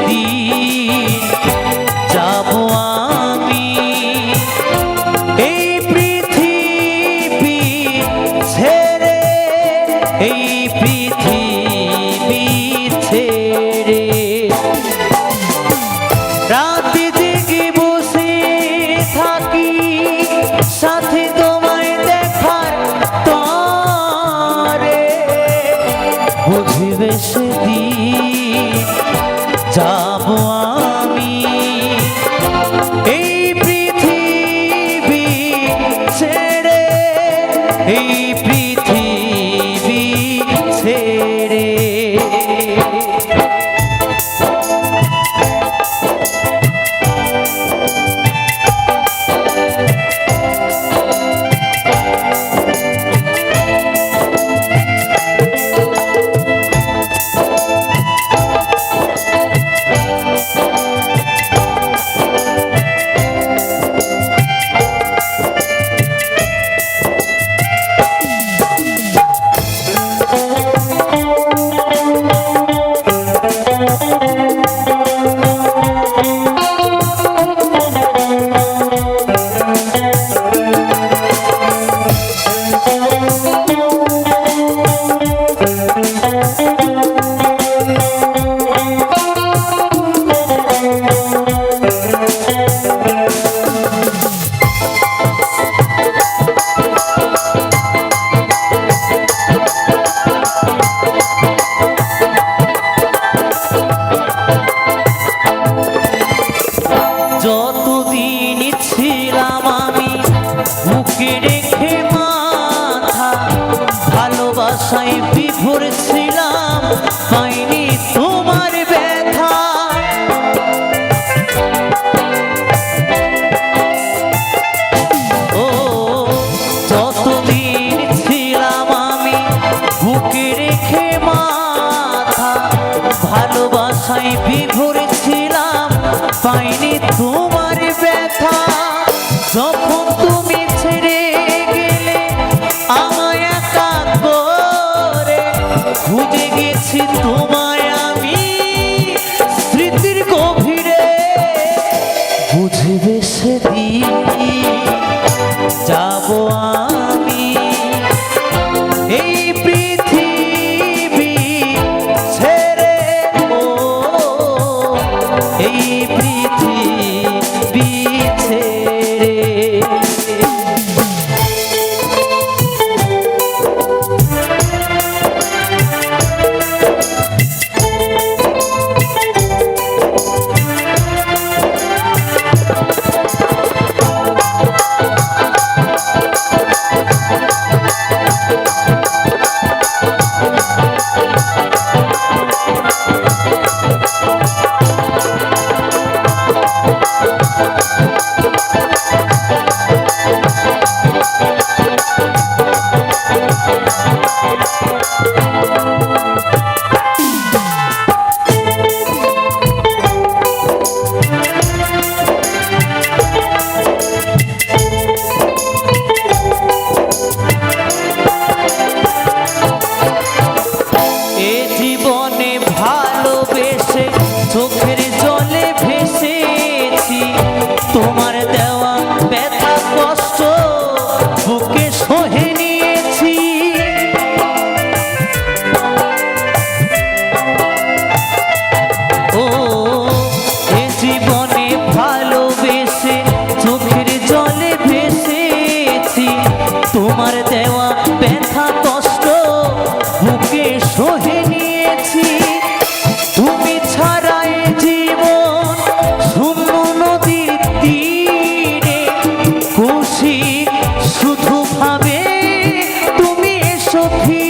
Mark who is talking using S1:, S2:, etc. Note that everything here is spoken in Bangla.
S1: দিন যাব আমি এই পৃথিবী ছেড়ে এই পৃথিবী যাব আমি। এই পৃথিবী ছেড়ে এই tu Thank you. peace.